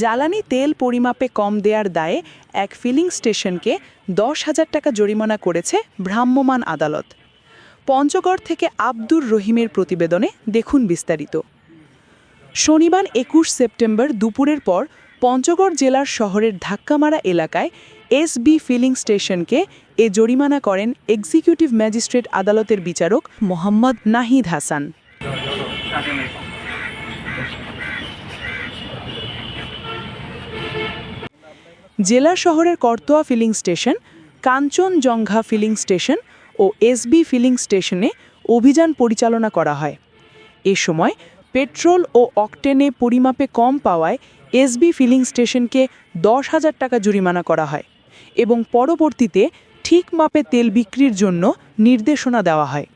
জ্বালানি তেল পরিমাপে কম দেওয়ার দায়ে এক ফিলিং স্টেশনকে দশ হাজার টাকা জরিমানা করেছে ভ্রাম্যমাণ আদালত। পঞ্চগড় থেকে আব্দুর রহিমের প্রতিবেদনে দেখুন বিস্তারিত। শনিবার একুশ সেপ্টেম্বর দুপুরের পর পঞ্চগড় জেলার শহরের ধাক্কামারা এলাকায় এসবি ফিলিং স্টেশনকে এ জরিমানা করেন এক্সিকিউটিভ ম্যাজিস্ট্রেট আদালতের বিচারক মোহাম্মদ নাহিদ হাসান। জেলা শহরের Karatoya filling station, Kanchenjunga filling station ও এসবি ফিলিং স্টেশনে অভিযান পরিচালনা করা হয়। এ সময় পেট্রোল ও অকটেনে পরিমাপে কম পাওয়ায় এসবি ফিলিং স্টেশনকে দশ হাজার টাকা জরিমানা করা হয় এবং পরবর্তীতে ঠিক মাপে তেল বিক্রির জন্য নির্দেশনা দেওয়া হয়।